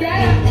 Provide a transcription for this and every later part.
Yeah.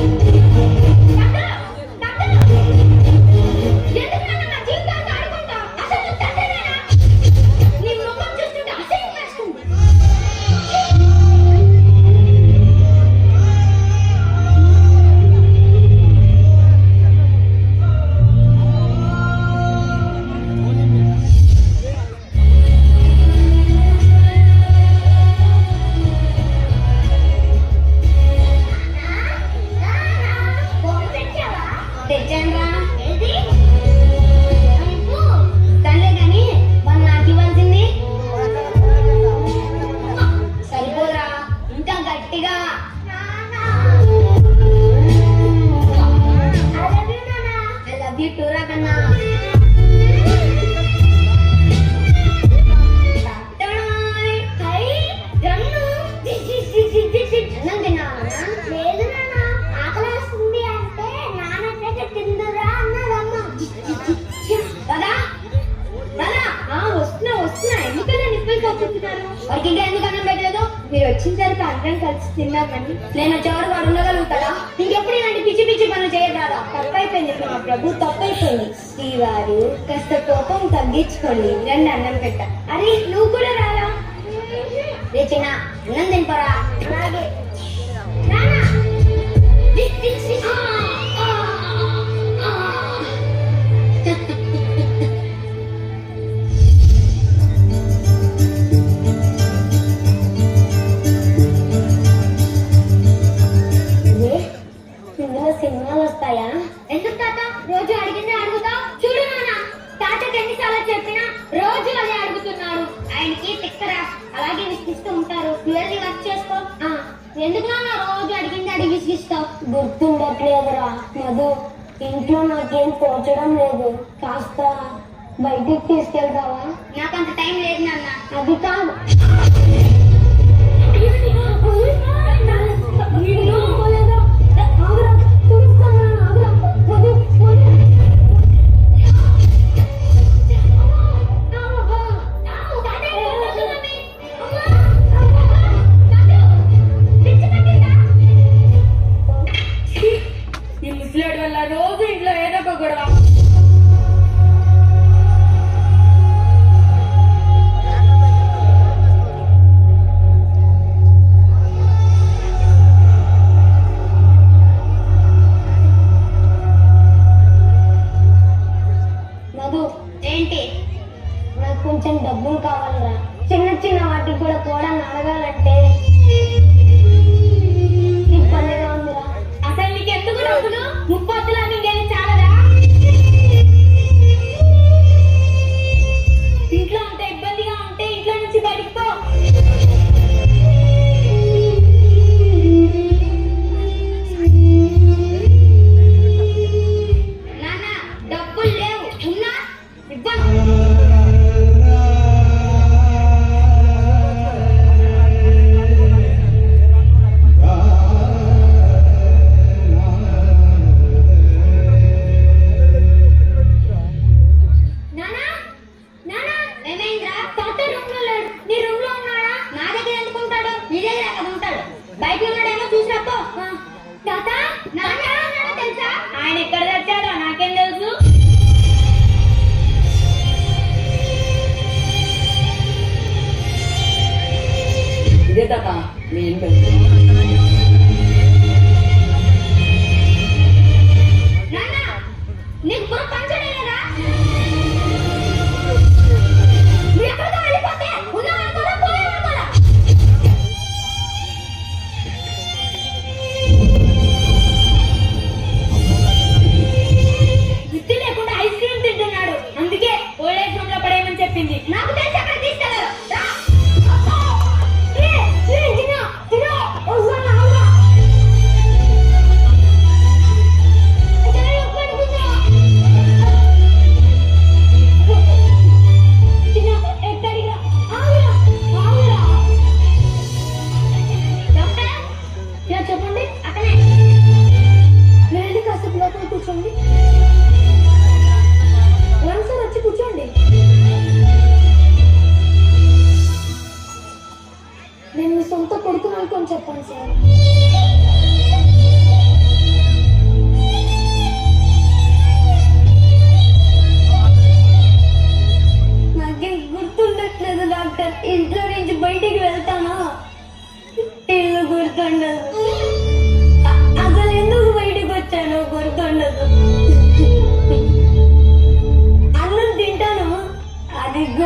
అందరం కలిసి తిన్నామని. నేను వచ్చేవారు వారు ఉండగలుగుతారా ఇంకెప్పుడు ఇలాంటి పిచ్చి పిచ్చి పనులు చేయరాదా తప్పైపోయింది మా ప్రభు తప్పైపోయింది. శ్రీవారు కాస్త కోపం తగ్గించుకోండి రెండు అన్నం పెట్ట. అరే నువ్వు కూడా రారా? రేచిన అన్నం తింపరా అలాగే ఆయనకి తిక్కరా అలాగే విసిగిస్తూ ఉంటారు. నువ్వు వర్క్ చేసుకో. ఎందుకు నాన్న రోజు అడిగింది అడిగి విసిగిస్తావు? గుర్తుండట్లేదురా మధు ఇంట్లో నాకేం తోచడం లేదు. కాస్త బయటికి తీసుకెళ్తావా? నాకు అంత టైం లేదు నాన్న. అది కాదు. ఈ వల్ల రోజు ఇంట్లో ఏదో ఒక గొడవ. ఏంటి? నాకు కొంచెం డబ్బులు కావాలరా. చిన్న చిన్న వాటికి కూడా కూడా అడగాలంటే. ముప్పొత్తులు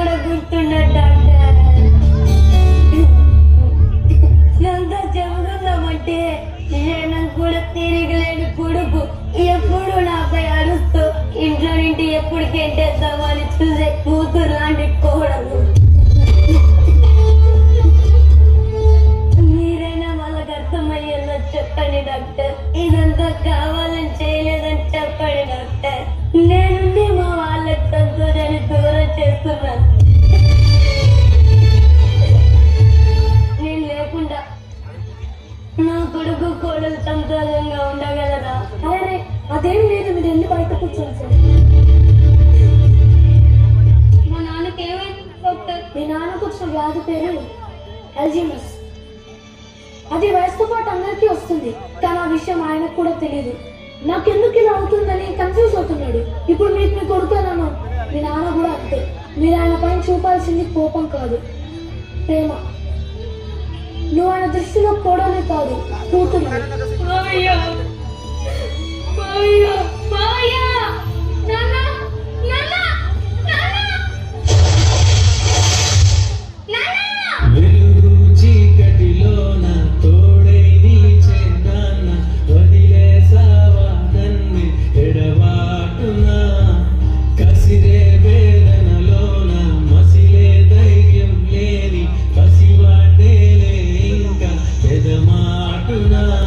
చాలా కూడా డాక్టర్. అంతా చెబుతున్నామంటే నేను కూడా తిరగలేని కొడుకు ఎప్పుడు నాపై అరుస్తూ ఇంట్లో నుండి ఎప్పుడు గెంటేద్దామని చూసే కూతురు లాంటి కోడలు. మీరైనా వాళ్ళకి అర్థమయ్యేలా చెప్పండి డాక్టర్. ఇదంతా కావాలని చేయలేదని చెప్పండి డాక్టర్. కోడలు సంతోషంగా ఉండగలరా అరే అదేం లేదు మీరు వెళ్ళి బయట కూర్చోండి సార్. మా నాన్నకి ఏమైంది డాక్టర్? మీ నాన్నకు వచ్చిన వ్యాధి పేరు అల్జీమస్ అది వయసుతో పాటు అందరికీ వస్తుంది కానీ ఆ విషయం ఆయనకు కూడా తెలియదు నాకెందుకు ఇలా అవుతుందని కన్ఫ్యూజ్ అవుతున్నాడు. ఇప్పుడు మీకు మీ కొడుకు అన్నాను మీ నాన్న కూడా అంతే. మీరు ఆయన పైన చూపాల్సింది కోపం కాదు ప్రేమ. నువ్వు ఆయన దృష్టిలో కోడలు కాదు కూతురు మావయ్య మావయ్య మావయ్య నాన్న love.